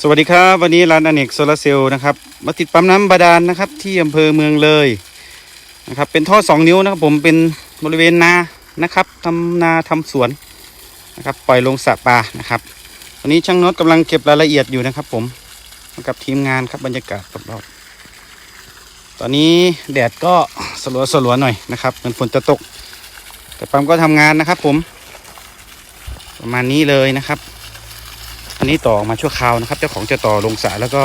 สวัสดีครับ วันนี้ร้านอเนกโซลาเซลล์นะครับมาติดปั๊มน้ำบาดาลนะครับ ที่อำเภอเมืองเลยนะครับเป็นท่อสองนิ้วนะครับผมเป็นบริเวณนานะครับทำนาทำสวนนะครับปล่อยลงสระปลานะครับตอนนี้ช่างน็อตกำลังเก็บรายละเอียดอยู่นะครับ ผมกับทีมงานครับบรรยากาศรอบๆตอนนี้แดดก็สลัวสลัวหน่อยนะครับเหมือนฝนจะตก แต่ปั๊มก็ทำงานนะครับ ผม ประมาณนี้เลยนะครับ นนี้ต่อมาชั่วคราวนะครับ เจ้าของจะต่อลงสระแล้วก็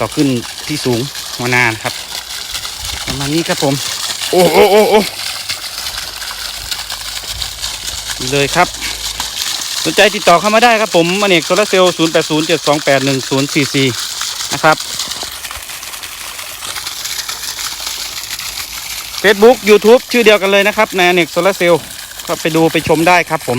ต่อขึ้นที่สูงมานานครับประมาณนี้ครับผม โอ้โอ้โอ้โอ้นี่เลยครับ สนใจติดต่อเข้ามาได้ครับผมอเนกโซลาร์เซลล์0 8 0 7 2 8 1 0 4 4นะครับ Facebook YouTube ชื่อเดียวกันเลยนะครับในอเนกโซลาร์เซลล์ก็ไปดูไปชมได้ครับผม